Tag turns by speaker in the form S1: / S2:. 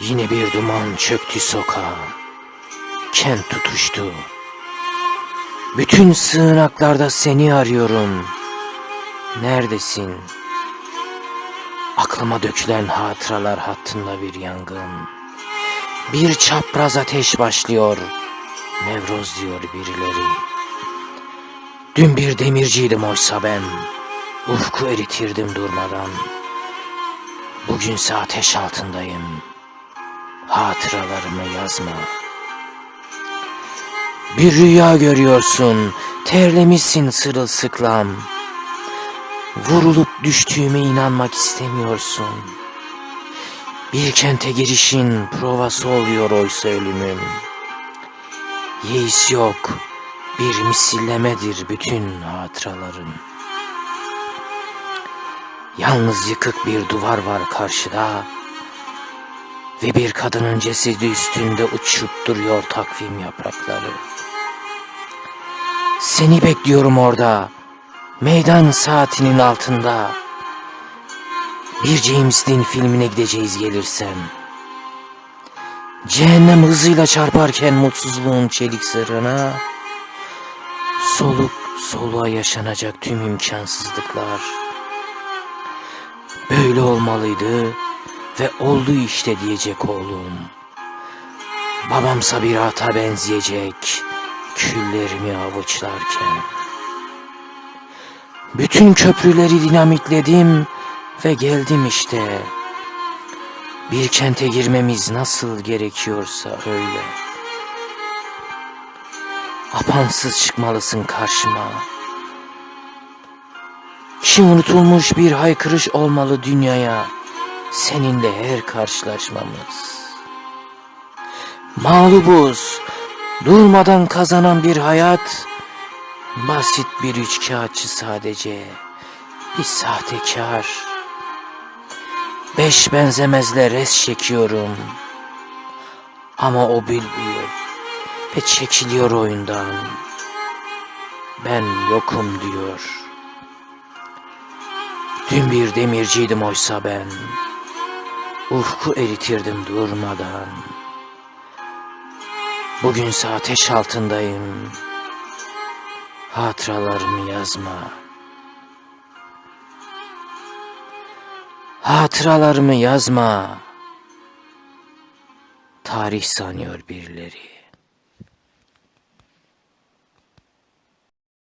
S1: Yine bir duman çöktü sokağa. Kent tutuştu. Bütün sığınaklarda seni arıyorum. Neredesin? Aklıma dökülen hatıralar hattında bir yangın. Bir çapraz ateş başlıyor. Nevroz diyor birileri. Dün bir demirciydim oysa ben. Ufku eritirdim durmadan. Bugünse ateş altındayım. Hatıralarımı yazma. Bir rüya görüyorsun, terlemişsin sırılsıklam. Vurulup düştüğüme inanmak istemiyorsun. Bir kente girişin provası oluyor oysa ölümüm. Yeis yok, bir misillemedir bütün hatıralarım. Yalnız yıkık bir duvar var karşıda ve bir kadının cesedi üstünde uçup duruyor takvim yaprakları. Seni bekliyorum orada, meydan saatinin altında. Bir James Dean filmine gideceğiz gelirsen. Cehennem hızıyla çarparken mutsuzluğun çelik sırrına, soluk soluğa yaşanacak tüm imkansızlıklar. Böyle olmalıydı ve oldu işte diyecek oğlum. Babamsa bir ata benzeyecek küllerimi avuçlarken. Bütün köprüleri dinamitledim ve geldim işte. Bir kente girmemiz nasıl gerekiyorsa öyle. Apansız çıkmalısın karşıma. Ki unutulmuş bir haykırış olmalı dünyaya seninle her karşılaşmamız. Mağlubuz, durmadan kazanan bir hayat, basit bir üçkağıtçı sadece, bir sahtekar. Beş benzemezle res çekiyorum. Ama o bilmiyor ve çekiliyor oyundan. Ben yokum diyor. Dün bir demirciydim oysa ben. Ufku eritirdim durmadan. Bugünse ateş altındayım. Hatıralarımı yazma. Hatıralarımı yazma. Tarih sanıyor birileri.